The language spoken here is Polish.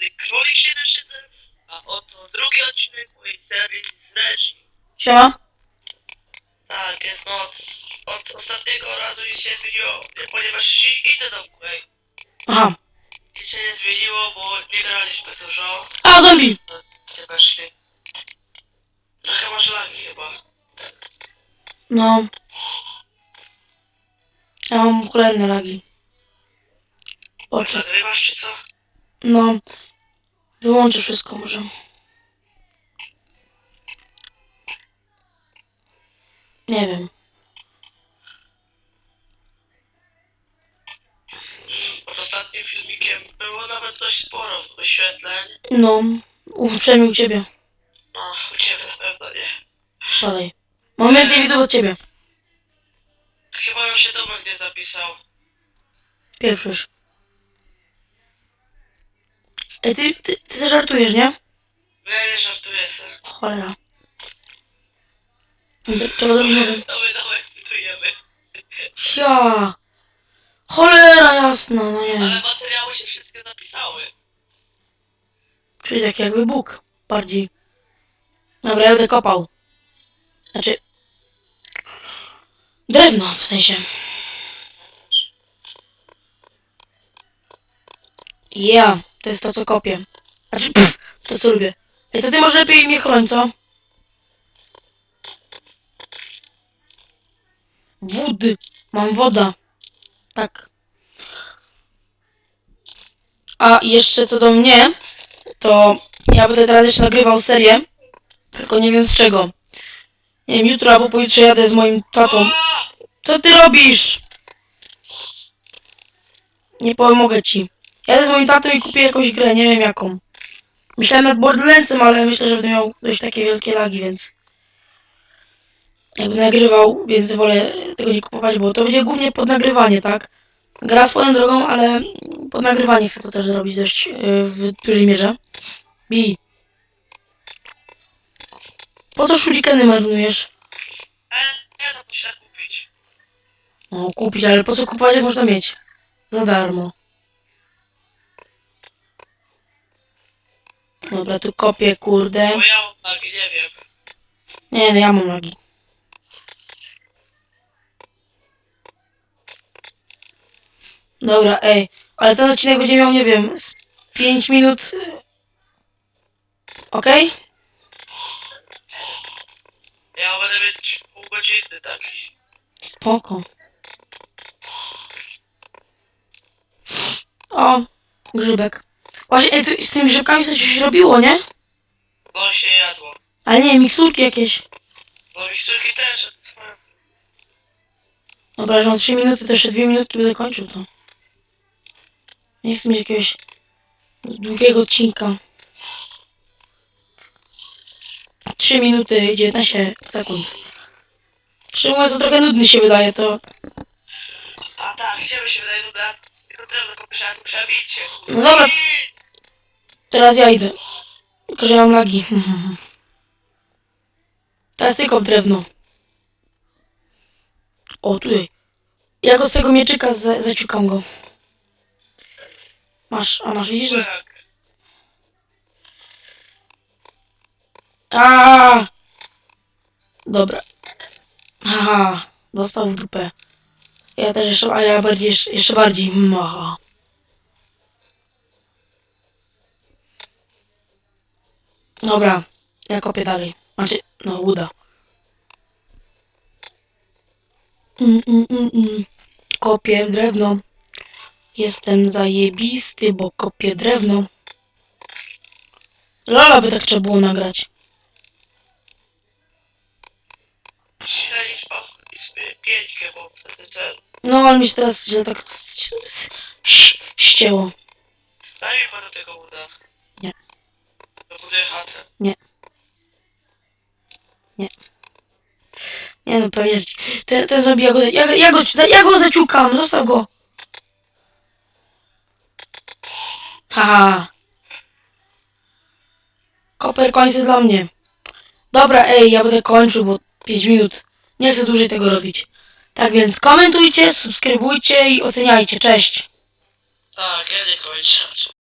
mój Królik 77, a oto drugi odcinek mojej serii z reżii. Siema. Tak, jest noc. Od ostatniego razu nic się nie zmieniło, ponieważ i- idę do ej. Aha. Nic się nie zmieniło, bo nie graliśmy dużo. A, zombie! Nie weszli. Trochę masz lagi chyba. No. Ja mam cholerne lagi. Oczy. Nagrywasz czy co? No. Wyłączę wszystko może. Nie wiem. Pod ostatnim filmikiem było nawet dość sporo wyświetleń. No. U, przynajmniej u ciebie. No, u ciebie na pewno nie. Spadaj. Mam więcej widzów od ciebie. Chyba już się Tomek nie zapisał. Pierwszy. Ej, ty, ty, ty zażartujesz, nie? Nie, nie żartuję sobie. Cholera. Trzeba zrobić nowy. Dawaj, dawaj, kwitujemy. Ja. Cholera jasna, no nie. Ale materiały się wszystkie zapisały. Czyli tak jakby Bóg bardziej. Dobra, ja będę kopał. Znaczy... Drewno w sensie. Ja, to jest to co kopię. Znaczy, pff, to co lubię. Ej, to ty może lepiej mnie chroń, co? Wody. Mam woda. Tak. A jeszcze co do mnie, to ja będę teraz jeszcze nagrywał serię, tylko nie wiem z czego. Nie wiem, jutro albo pojutrze jadę z moim tatą. Co ty robisz? Nie pomogę ci. Jadę z moim tatą i kupię jakąś grę, nie wiem jaką. Myślałem nad Borderlandsem, ale myślę, że będę miał dość takie wielkie lagi, więc... Jakby nagrywał, więc wolę tego nie kupować, bo to będzie głównie pod nagrywanie, tak? Gra swoją drogą, ale pod nagrywanie chcę to też zrobić dość yy, w dużej mierze. Bi. Po co shurikeny marnujesz? No kupić, ale po co kupować jak można mieć? Za darmo. Dobra, tu kopię, kurde. Bo ja mam lagi, nie wiem. Nie, no ja mam lagi. Dobra, ej, ale ten odcinek będzie miał, nie wiem, z 5 minut. Okej? Ja będę mieć pół godziny taki. Spoko. O, grzybek. Właśnie, ej, z tymi grzybkami coś się robiło, nie? No się jadło. Ale nie, miksurki jakieś. No miksturki też. Dobra, że mam 3 minuty, to jeszcze 2 minutki będę kończył to. Nie chcę mieć jakiegoś długiego odcinka. 3 minuty i 19 sekund. Szczerze mówiąc, to trochę nudny się wydaje, to... A tak, gdzie by się wydaje nuda? Tylko drewno kopiesz, jak przebić się. No dobra. Teraz ja idę. Tylko, że ja mam lagi. Teraz tylko drewno. O, tutaj. Ja go z tego mieczyka za zaciukam go. Masz, a masz, widzisz, jest- Tak. A! Dobra. Haha, dostał w dupę. Ja też jeszcze, a ja bardziej, jeszcze, bardziej. Mm, Dobra, ja kopię dalej. Znaczy, no, uda. Mm, mm, mm, mm. Kopię drewno. Jestem zajebisty, bo kopię drewno. Lola by tak trzeba było nagrać. No, ale mi się teraz źle tak ścięło. Daj mi do tego uda. Nie. Chatę. Nie no, pewnie. Ten, ten zombie, ja go, ja, ja, go, ja go zaciukam, zostaw go. Haha. Koper końcy dla mnie. Dobra, ej, ja będę kończył, bo 5 minut. Nie chcę dłużej tego robić. Tak więc komentujcie, subskrybujcie i oceniajcie. Cześć. Tak, ja nie kończę.